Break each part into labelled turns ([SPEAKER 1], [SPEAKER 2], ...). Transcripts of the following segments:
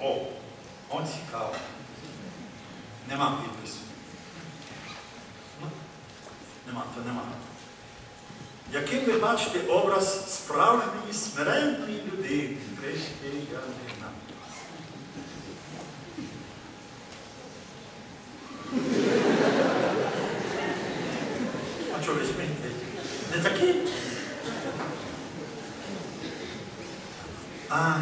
[SPEAKER 1] О, о, цікаво. Нема підпису. Нема, то нема. Яким ви бачите образ справжньої смиренної людини, християнина? А чого ви смієте? Не такий? А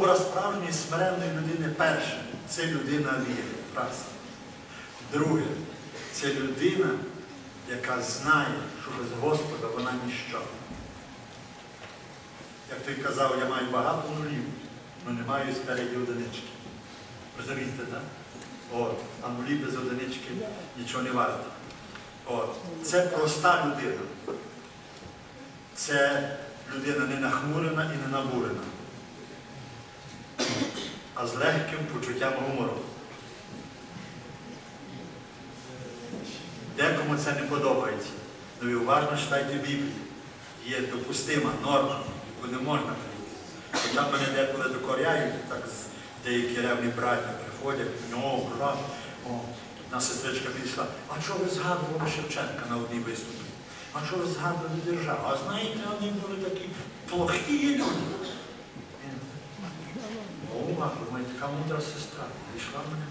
[SPEAKER 1] образ справжньої смиренної людини перше це людина віри. Раз. Друге, це людина, яка знає, що без Господа вона ніщо. Як той казав, я маю багато нулів, але не маю спереді одинички. Розумієте, так? От, а нулі без одинички нічого не варто. От. Це проста людина. Це людина не нахмурена і не набурена, а з легким почуттям гумору. Декому це не подобається. Ну і уважно читайте Біблію. Є допустима норма, яку не можна прийти. Хоча мене деколи докоряють, так деякі ревні браття приходять, ну, брат, о, одна сестричка підійшла, а чого ви згадували Шевченка на одній виступі? А чого ви згадували державу? А знаєте, вони були такі плохі люди. Ви моя така мудра сестра. Прийшла мене.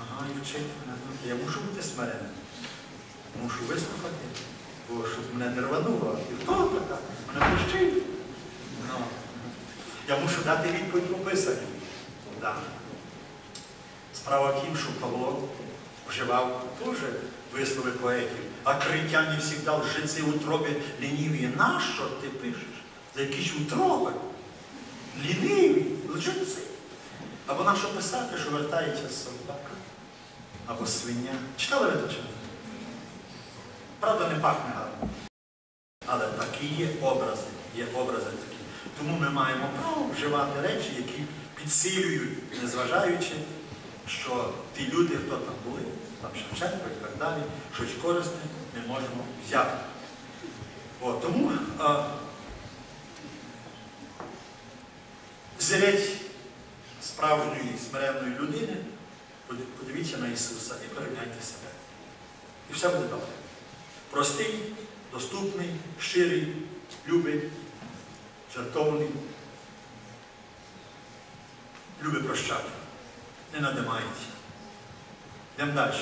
[SPEAKER 1] Ага, і вчить мене. Ну, Я мушу бути смиренним. Мушу вислухати, бо щоб мене не рвануло. І хто така? Мене пущить. Ну, я мушу дати відповідь по писанню. Да. Справа в що Павло вживав теж вислови поетів. А критяні завжди лжиці утробі лініві. Нащо ти пишеш? За якісь утроби? Ліниві, лжиці. Або на що писати, що вертається собака? Або свиня. Читали ви то чи? Правда, не пахне гарно. Але такі є образи, є образи такі. Тому ми маємо право вживати речі, які підсилюють, незважаючи, що ті люди, хто там були, там Шевченко і так далі, щось корисне ми можемо взяти. О, тому а, взірець справжньої смиренної людини, подивіться на Ісуса і порівняйте себе. І все буде добре. Простий, доступний, щирий, любий, жартовний, любить прощати, не надимається. Йдемо далі.